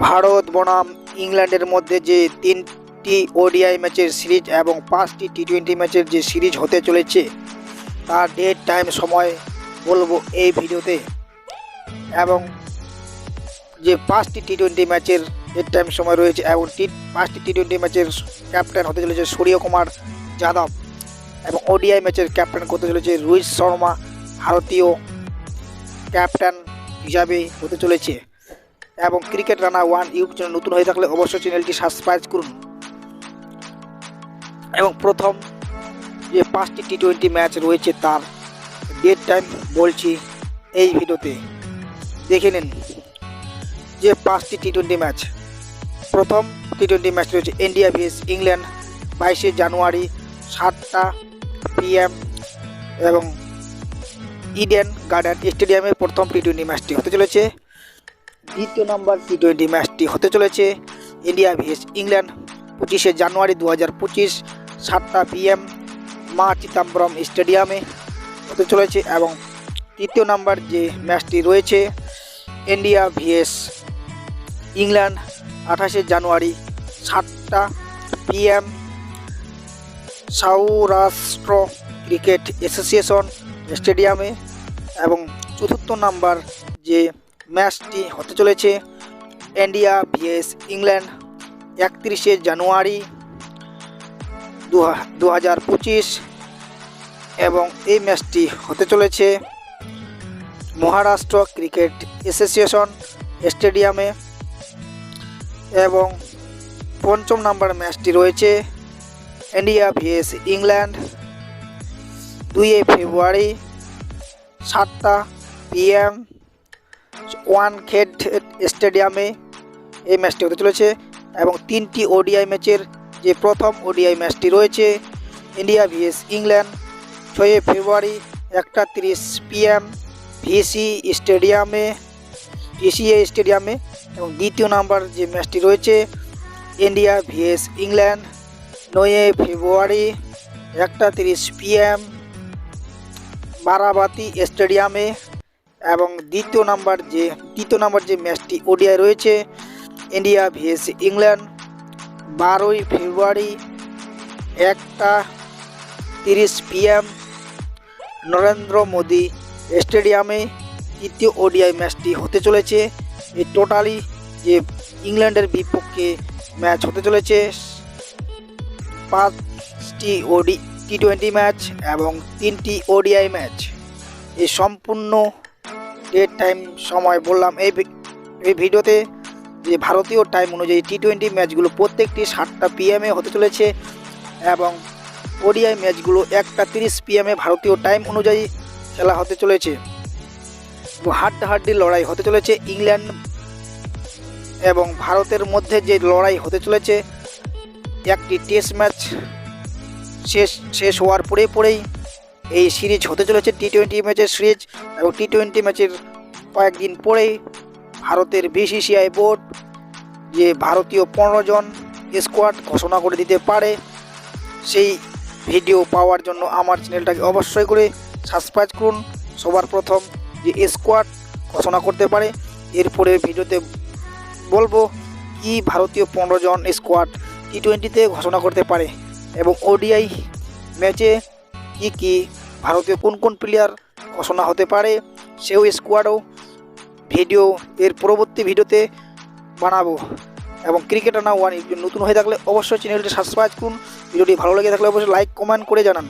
ভারত বনাম ইংল্যান্ডের মধ্যে যে তিনটি ওডিআই ম্যাচের সিরিজ এবং পাঁচটি টি টোয়েন্টি ম্যাচের যে সিরিজ হতে চলেছে, তার ডেট, টাইম, সময় বলব এই ভিডিওতে। এবং যে পাঁচটি টি টোয়েন্টি ম্যাচের ডেট, টাইম, সময় রয়েছে এবং টি, পাঁচটি টি টোয়েন্টি ম্যাচের ক্যাপ্টেন হতে চলেছে সূর্যকুমার যাদব এবং ওডিআই ম্যাচের ক্যাপ্টেন করতে চলেছে রোহিত শর্মা, ভারতীয় ক্যাপ্টেন হিসাবে হতে চলেছে। এবং cricket Rana one YouTube channel নতুন হয়ে থাকলে অবশ্যই চ্যানেলটি সাবস্ক্রাইব করুন। এবং প্রথম যে পাঁচটি টি টোয়েন্টি ম্যাচ রয়েছে তার ডেট টাইম বলছি এই ভিডিওতে। দেখে নিন যে পাঁচটি টি টোয়েন্টি ম্যাচ প্রথম টি টোয়েন্টি ম্যাচ রয়েছে ইন্ডিয়া ভিএস ইংল্যান্ড বাইশে জানুয়ারি সাতটা পিএম এবং ইডেন গার্ডেন স্টেডিয়ামে প্রথম টি টোয়েন্টি ম্যাচটি হতে চলেছে। দ্বিতীয় নম্বর টি টোয়েন্টি ম্যাচটি হতে চলেছে? ইন্ডিয়া ভিএস ইংল্যান্ড, পঁচিশে জানুয়ারি দু হাজার পঁচিশ, সাতটা পিএম মা চিদাম্বরম স্টেডিয়ামে হতে চলেছে এবং তৃতীয় নম্বর যে ম্যাচটি রয়েছে, ইন্ডিয়া ভিএস ইংল্যান্ড, আঠাশে জানুয়ারি, সাতটা পিএম সৌরাষ্ট্র ক্রিকেট অ্যাসোসিয়েশন স্টেডিয়ামে এবং চতুর্থ নাম্বার যে ম্যাচটি হতে চলেছে ইন্ডিয়া ভিএস ইংল্যান্ড একত্রিশে জানুয়ারি দু হাজার পঁচিশ এবং এই ম্যাচটি হতে চলেছে মহারাষ্ট্র ক্রিকেট অ্যাসোসিয়েশন স্টেডিয়ামে এবং পঞ্চম নাম্বার ম্যাচটি রয়েছে ইন্ডিয়া ভিএস ইংল্যান্ড দুই ফেব্রুয়ারি সাতটা পিএম ওয়ান খেড স্টেডিয়ামে এই ম্যাচটি হতে চলেছে এবং তিনটি ওডিআই ম্যাচের যে প্রথম ওডিআই ম্যাচটি রয়েছে, ইন্ডিয়া ভিএস ইংল্যান্ড ছয়ই ফেব্রুয়ারি একটা তিরিশ পিএম ভিসি স্টেডিয়ামে ভিসিএ স্টেডিয়ামে এবং দ্বিতীয় নাম্বার যে ম্যাচটি রয়েছে, ইন্ডিয়া ভিএস ইংল্যান্ড নয়ই ফেব্রুয়ারি একটা তিরিশ পিএম বারাবাতি স্টেডিয়ামে এবং দ্বিতীয় নাম্বার যে, তৃতীয় নাম্বার যে ম্যাচটি ওডিআই রয়েছে, ইন্ডিয়া ভিএস ইংল্যান্ড, বারোই ফেব্রুয়ারি একটা তিরিশ পিএম নরেন্দ্র মোদী স্টেডিয়ামে তৃতীয় ওডিআই ম্যাচটি হতে চলেছে। এই টোটালি যে ইংল্যান্ডের বিপক্ষে ম্যাচ হতে চলেছে, পাঁচটি ওডি, টি টোয়েন্টি ম্যাচ এবং তিনটি ওডিআই ম্যাচ। এই সম্পূর্ণ ডেট টাইম সময় বললাম, এই এই ভিডিওতে যে ভারতীয় টাইম অনুযায়ী টি টোয়েন্টি ম্যাচগুলো প্রত্যেকটি সাতটা পিএমে হতে চলেছে এবং ওডিআই ম্যাচগুলো একটা তিরিশ পিএমে ভারতীয় টাইম অনুযায়ী খেলা হতে চলেছে। হাড্ডাহাড্ডি লড়াই হতে চলেছে ইংল্যান্ড এবং ভারতের মধ্যে যে লড়াই হতে চলেছে, একটি টেস্ট ম্যাচ শেষ শেষ হওয়ার পরে পরেই এই সিরিজ হতে চলেছে টি টোয়েন্টি ম্যাচের সিরিজ এবং টি টোয়েন্টি ম্যাচের কয়েকদিন পরেই ভারতের বিসিসিআই বোর্ড যে ভারতীয় পনেরো জন স্কোয়াড ঘোষণা করে দিতে পারে, সেই ভিডিও পাওয়ার জন্য আমার চ্যানেলটাকে অবশ্যই করে সাবস্ক্রাইব করুন। সবার প্রথম যে স্কোয়াড ঘোষণা করতে পারে, এরপরে ভিডিওতে বলব কি ভারতীয় পনেরো জন স্কোয়াড টি টোয়েন্টিতে ঘোষণা করতে পারে এবং ওডিআই ম্যাচে কি কি ভারতীয় কোন কোন প্লেয়ার ঘোষণা হতে পারে, সেও স্কোয়াডও ভিডিও এর পরবর্তী ভিডিওতে বানাবো। এবং ক্রিকেটার না ওয়ান নতুন হয়ে থাকলে অবশ্যই চ্যানেলটি সাবস্ক্রাইব করুন। ভিডিওটি ভালো লেগে থাকলে অবশ্যই লাইক কমেন্ট করে জানান।